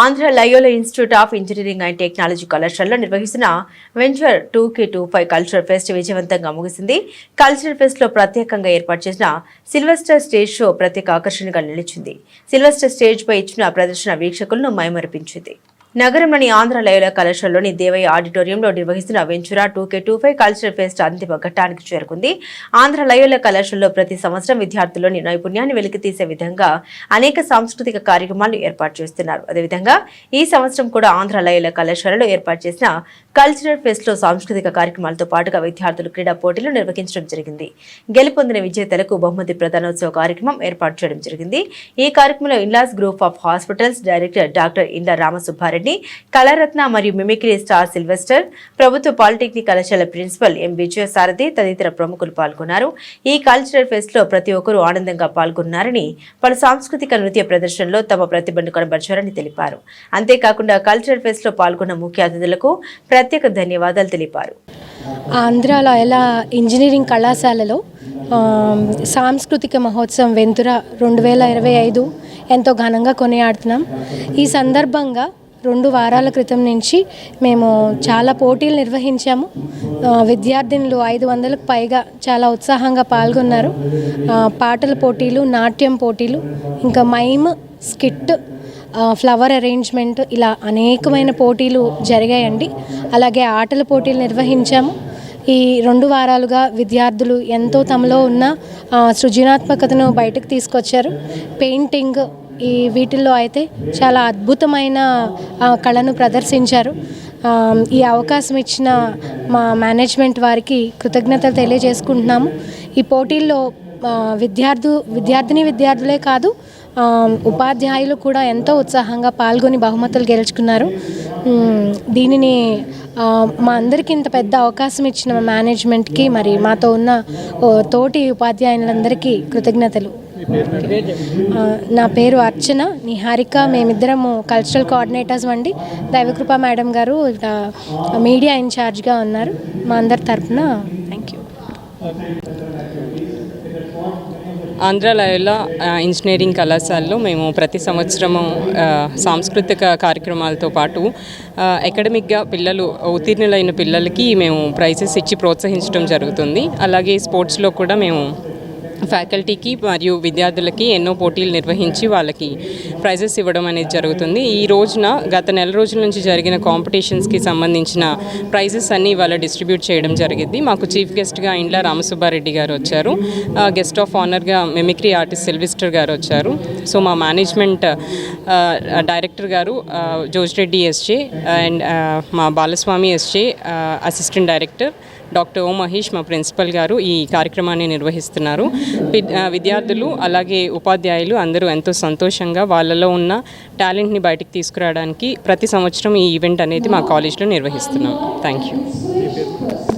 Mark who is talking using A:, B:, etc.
A: Andhra Loyola institute of engineering and technology కళాశాలలో నిర్వహిస్తున్న venture two K two five cultural fest విజయవంతంగా ముగిసింది. Cultural ఫెస్ట్లో ప్రత్యేకంగా ఏర్పాటు చేసిన సిల్వెస్టర్ స్టేజ్ షో ప్రత్యేక ఆకర్షణగా నిలిచింది. సిల్వెస్టర్ స్టేజ్ పై ఇచ్చిన ప్రదర్శన వీక్షకులను మైమరిపించింది. నగరంలోని ఆంధ్ర లయల కళాశాలలోని దేవయ్య ఆడిటోరియంలో నిర్వహిస్తున్న Ventura two K two five cultural fest అంతిమ ఘట్టానికి చేరుకుంది. ఆంధ్ర లయల కళాశాలలో ప్రతి సంవత్సరం విద్యార్థుల్లోని నైపుణ్యాన్ని వెలికితీసే విధంగా అనేక సాంస్కృతిక కార్యక్రమాలు ఏర్పాటు చేస్తున్నారు. అదేవిధంగా ఈ సంవత్సరం కూడా ఆంధ్ర లయల కళాశాలలో ఏర్పాటు చేసిన కల్చరల్ ఫెస్ట్లో సాంస్కృతిక కార్యక్రమాలతో పాటుగా విద్యార్థులు క్రీడా పోటీలు నిర్వహించడం జరిగింది. గెలుపొందిన విజేతలకు బహుమతి ప్రధానోత్సవ కార్యక్రమం ఏర్పాటు చేయడం జరిగింది. ఈ కార్యక్రమంలో in-laws group of hospitals director doctor Indla Ramasubbareddy Kalaratna మరియు మిమిక్రీ స్టార్ సిల్వెస్టర్ ప్రభుత్వ పాలిటెక్నిక్ కళాశాల ప్రిన్సిపల్ ఎం విజయసారథి తదితర ప్రముఖులు పాల్గొన్నారు. ఈ కల్చరల్ ఫెస్ట్లో ప్రతి ఒక్కరూ ఆనందంగా పాల్గొన్నారని పలు సాంస్కృతిక నృత్య ప్రదర్శనలో తమ ప్రతిభను కనబరిచారని తెలిపారు. అంతేకాకుండా కల్చరల్ ఫెస్ట్లో పాల్గొన్న ముఖ్య అతిథులకు ప్రత్యేక ధన్యవాదాలు తెలిపారు.
B: ఆంధ్రాలో ఎలా ఇంజనీరింగ్ కళాశాలలో సాంస్కృతిక మహోత్సవం వెంతుర రెండు వేల ఇరవై ఐదు ఎంతో ఘనంగా కొనియాడుతున్నాం. ఈ సందర్భంగా రెండు వారాల క్రితం నుంచి మేము చాలా పోటీలు నిర్వహించాము. విద్యార్థినులు ఐదు వందలకు పైగా చాలా ఉత్సాహంగా పాల్గొన్నారు. పాటల పోటీలు నాట్యం పోటీలు ఇంకా మైమ్ స్కిట్ ఫ్లవర్ అరేంజ్మెంట్ ఇలా అనేకమైన పోటీలు జరిగాయండి. అలాగే ఆటల పోటీలు నిర్వహించాము. ఈ రెండు వారాలుగా విద్యార్థులు ఎంతో తమలో ఉన్న సృజనాత్మకతను బయటకు తీసుకొచ్చారు. పెయింటింగ్ ఈ వీటిల్లో అయితే చాలా అద్భుతమైన కళను ప్రదర్శించారు. ఈ అవకాశం ఇచ్చిన మా మేనేజ్మెంట్ వారికి కృతజ్ఞతలు తెలియజేసుకుంటున్నాము. ఈ పోటీల్లో విద్యార్థు విద్యార్థిని విద్యార్థులే కాదు ఉపాధ్యాయులు కూడా ఎంతో ఉత్సాహంగా పాల్గొని బహుమతులు గెలుచుకున్నారు. దీనిని మా అందరికీ ఇంత పెద్ద అవకాశం ఇచ్చిన మేనేజ్మెంట్కి మరి మాతో ఉన్న తోటి ఉపాధ్యాయులందరికీ కృతజ్ఞతలు. నా పేరు అర్చన నిహారిక మేమిద్దరము కల్చరల్ కోఆర్డినేటర్స్ అండి దైవకృప మేడం గారు మీడియా ఇన్ఛార్జ్గా ఉన్నారు. మా అందరి తరఫున thank you
C: Andhra Loyola engineering కళాశాలలో మేము ప్రతి సంవత్సరము సాంస్కృతిక కార్యక్రమాలతో పాటు అకాడమిక్గా పిల్లలు ఉత్తీర్ణులైన పిల్లలకి మేము ప్రైజెస్ ఇచ్చి ప్రోత్సహించడం జరుగుతుంది. అలాగే స్పోర్ట్స్లో కూడా మేము ఫ్యాకల్టీకి మరియు విద్యార్థులకి ఎన్నో పోటీలు నిర్వహించి వాళ్ళకి ప్రైజెస్ ఇవ్వడం అనేది జరుగుతుంది. ఈ రోజున గత నెల రోజుల నుంచి జరిగిన కాంపిటీషన్స్కి సంబంధించిన ప్రైజెస్ అన్నీ ఇవాళ డిస్ట్రిబ్యూట్ చేయడం జరిగింది. మాకు చీఫ్ గెస్ట్గా ఇండ్ల రామసుబ్బారెడ్డి గారు వచ్చారు. గెస్ట్ ఆఫ్ ఆనర్గా మిమిక్రీ ఆర్టిస్ట్ సిల్విస్టర్ గారు వచ్చారు. సో మా మేనేజ్మెంట్ డైరెక్టర్ గారు ఆ, జోజిరెడ్డి ఎస్జే అండ్ మా Balaswamy SJ assistant director doctor O Mahesh మా ప్రిన్సిపల్ గారు ఈ కార్యక్రమాన్ని నిర్వహిస్తున్నారు. వి- విద్యార్థులు అలాగే ఉపాధ్యాయులు అందరూ ఎంతో సంతోషంగా వాళ్ళలో ఉన్న టాలెంట్ని బయటికి తీసుకురావడానికి ప్రతి సంవత్సరం ఈ ఈవెంట్ అనేది మా కాలేజ్లో నిర్వహిస్తున్నాం. Thank you.